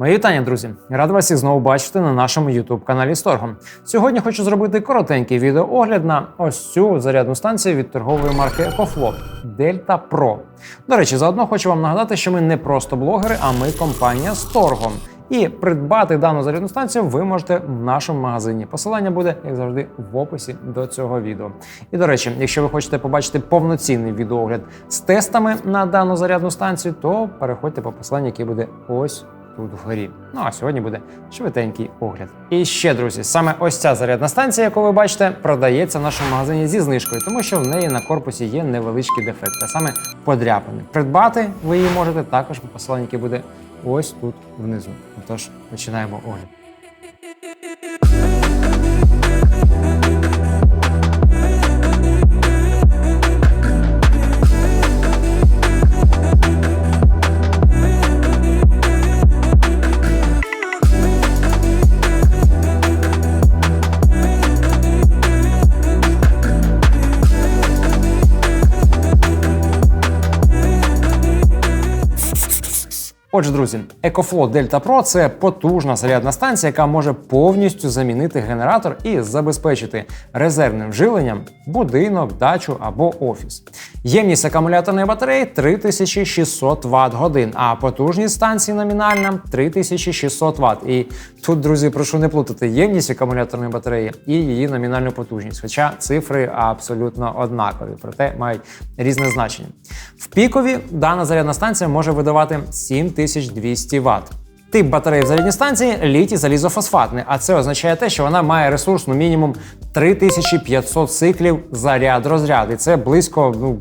Мої вітання, друзі! Рад вас всіх знову бачити на нашому youtube каналі Сторгом. Сьогодні хочу зробити коротенький відеоогляд на ось цю зарядну станцію від торгової марки EcoFlow Delta Pro. До речі, заодно хочу вам нагадати, що ми не просто блогери, а ми компанія Сторгом. І придбати дану зарядну станцію ви можете в нашому магазині. Посилання буде, як завжди, в описі до цього відео. І до речі, якщо ви хочете побачити повноцінний відеоогляд з тестами на дану зарядну станцію, то переходьте по посиланню, яке буде ось тут вгорі. Ну а сьогодні буде швиденький огляд. І ще, друзі, саме ось ця зарядна станція, яку ви бачите, продається в нашому магазині зі знижкою, тому що в неї на корпусі є невеличкий дефект, а саме подряпини. Придбати ви її можете також по посиланні, яке буде ось тут внизу. Тож починаємо огляд. Отже, друзі, EcoFlow Delta Pro – це потужна зарядна станція, яка може повністю замінити генератор і забезпечити резервним живленням будинок, дачу або офіс. Ємність акумуляторної батареї 3600 Вт годин, а потужність станції номінальна 3600 Вт. І тут, друзі, прошу не плутати ємність акумуляторної батареї і її номінальну потужність. Хоча цифри абсолютно однакові, проте мають різне значення. В пікові дана зарядна станція може видавати 7200 Вт. Тип батареї в зарядній станції літій залізофосфатний, а це означає те, що вона має ресурсну мінімум 3500 циклів заряд розряд. І це близько ну,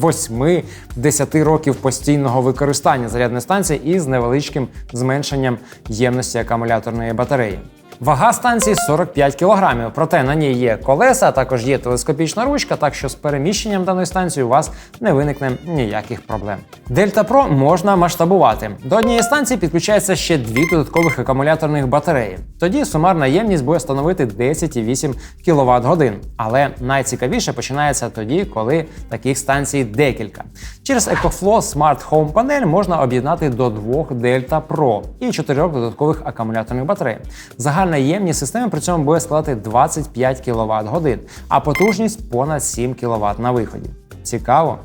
8-10 років постійного використання зарядної станції із невеличким зменшенням ємності акумуляторної батареї. Вага станції 45 кг, проте на ній є колеса, а також є телескопічна ручка, так що з переміщенням даної станції у вас не виникне ніяких проблем. Delta Pro можна масштабувати. До однієї станції підключається ще дві додаткових акумуляторних батареї. Тоді сумарна ємність буде становити 10,8 кВт годин. Але найцікавіше починається тоді, коли таких станцій декілька. Через EcoFlow Smart Home панель можна об'єднати до двох Delta Pro і чотирьох додаткових акумуляторних батарей. Загальна ємність системи при цьому буде складати 25 кВт годин, а потужність понад 7 кВт на виході. Цікаво?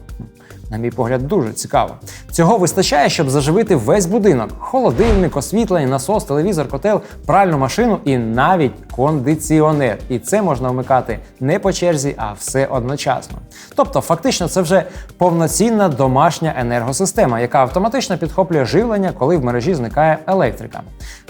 На мій погляд, дуже цікаво. Цього вистачає, щоб заживити весь будинок: холодильник, освітлення, насос, телевізор, котел, пральну машину і навіть кондиціонер. І це можна вмикати не по черзі, а все одночасно. Тобто, фактично, це вже повноцінна домашня енергосистема, яка автоматично підхоплює живлення, коли в мережі зникає електрика.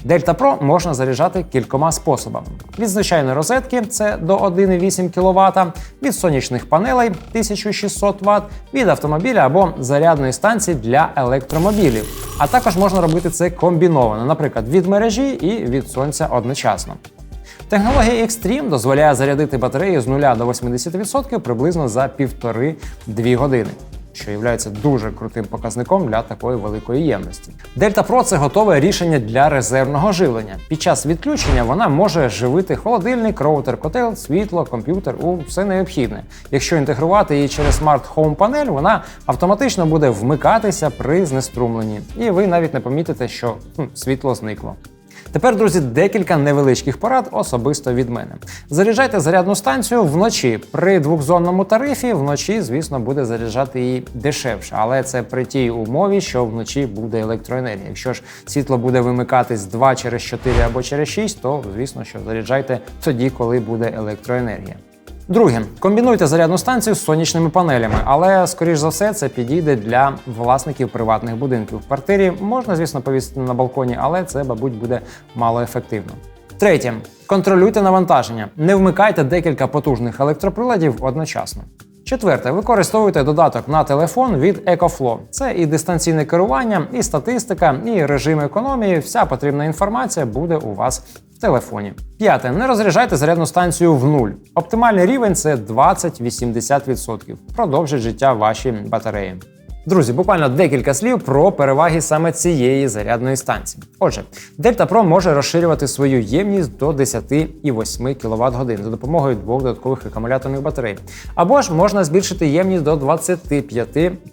Delta Pro можна заряджати кількома способами: від звичайної розетки це до 1,8 кВт, від сонячних панелей 1600 Вт, від автомобіля або зарядної станції для електромобілів. А також можна робити це комбіновано, наприклад, від мережі і від сонця одночасно. Технологія Extreme дозволяє зарядити батарею з 0 до 80% приблизно за 1,5-2 години. Що є дуже крутим показником для такої великої ємності. Delta Pro – це готове рішення для резервного живлення. Під час відключення вона може живити холодильник, роутер, котел, світло, комп'ютер у все необхідне. Якщо інтегрувати її через Smart Home панель, вона автоматично буде вмикатися при знеструмленні, і ви навіть не помітите, що хм, світло зникло. Тепер, друзі, декілька невеличких порад особисто від мене. Заряджайте зарядну станцію вночі. При двохзонному тарифі вночі, звісно, буде заряджати її дешевше, але це при тій умові, що вночі буде електроенергія. Якщо ж світло буде вимикатись 2 через 4 або через 6, то звісно, що заряджайте тоді, коли буде електроенергія. Друге, комбінуйте зарядну станцію з сонячними панелями, але, скоріш за все, це підійде для власників приватних будинків. В квартирі можна, звісно, повісити на балконі, але це, мабуть, буде мало ефективно. Третє, контролюйте навантаження. Не вмикайте декілька потужних електроприладів одночасно. Четверте, використовуйте додаток на телефон від EcoFlow. Це і дистанційне керування, і статистика, і режим економії. Вся потрібна інформація буде у вас телефоні. П'яте. Не розряджайте зарядну станцію в нуль. Оптимальний рівень це 20-80%. Продовжить життя вашій батареї. Друзі, буквально декілька слів про переваги саме цієї зарядної станції. Отже, Delta Pro може розширювати свою ємність до 10,8 кВт годин за допомогою двох додаткових акумуляторних батарей. Або ж можна збільшити ємність до 25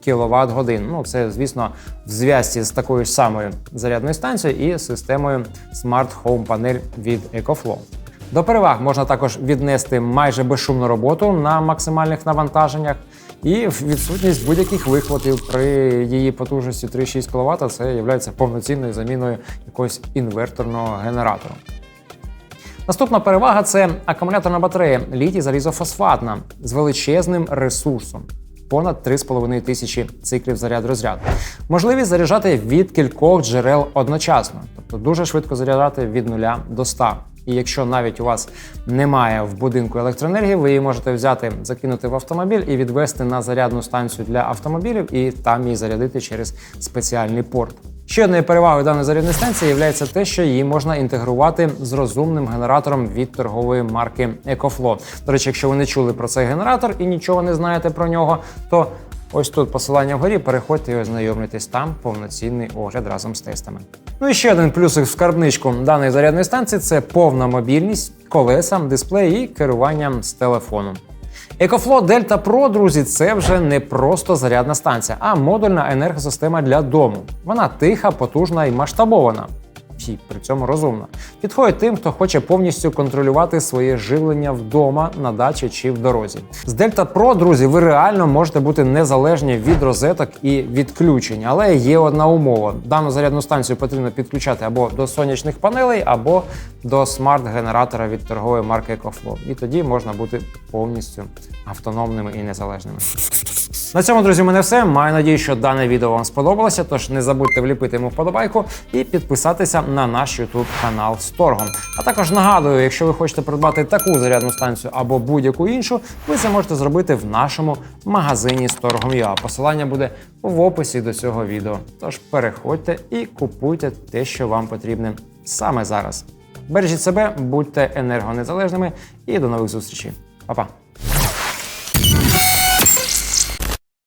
кВт годин. Ну, це, звісно, в зв'язці з такою ж самою зарядною станцією і системою Smart Home Panel від EcoFlow. До переваг можна також віднести майже безшумну роботу на максимальних навантаженнях і відсутність будь-яких вихватів при її потужності 3,6 кВт це є повноцінною заміною якогось інверторного генератора. Наступна перевага це акумуляторна батарея літій залізофосфатна з величезним ресурсом. Понад 3,5 тисячі циклів заряд розряду. Можливість заряджати від кількох джерел одночасно, тобто дуже швидко заряджати від 0 до 100. І якщо навіть у вас немає в будинку електроенергії, ви її можете взяти, закинути в автомобіль і відвести на зарядну станцію для автомобілів, і там її зарядити через спеціальний порт. Ще одною перевагою даної зарядної станції є те, що її можна інтегрувати з розумним генератором від торгової марки EcoFlow. До речі, якщо ви не чули про цей генератор і нічого не знаєте про нього, то Ось тут посилання вгорі, переходьте і ознайомлюйтесь там повноцінний огляд разом з тестами. Ну і ще один плюсик в скарбничку даної зарядної станції це повна мобільність, колеса, дисплей і керування з телефону. EcoFlow Delta Pro, друзі, це вже не просто зарядна станція, а модульна енергосистема для дому. Вона тиха, потужна і масштабована і при цьому розумна. Підходить тим, хто хоче повністю контролювати своє живлення вдома, на дачі чи в дорозі. З Delta Pro, друзі, ви реально можете бути незалежні від розеток і відключень, але є одна умова: дану зарядну станцію потрібно підключати або до сонячних панелей, або до смарт-генератора від торгової марки EcoFlow. І тоді можна бути повністю автономними і незалежними. На цьому, друзі, у мене все. Маю надію, що дане відео вам сподобалося. Тож не забудьте вліпити йому вподобайку і підписатися на наш YouTube канал з торгом. А також нагадую, якщо ви хочете придбати таку зарядну станцію або будь-яку іншу, ви це можете зробити в нашому магазині з торгом. Посилання буде в описі до цього відео. Тож переходьте і купуйте те, що вам потрібне саме зараз. Бережіть себе, будьте енергонезалежними і до нових зустрічей. Па-па!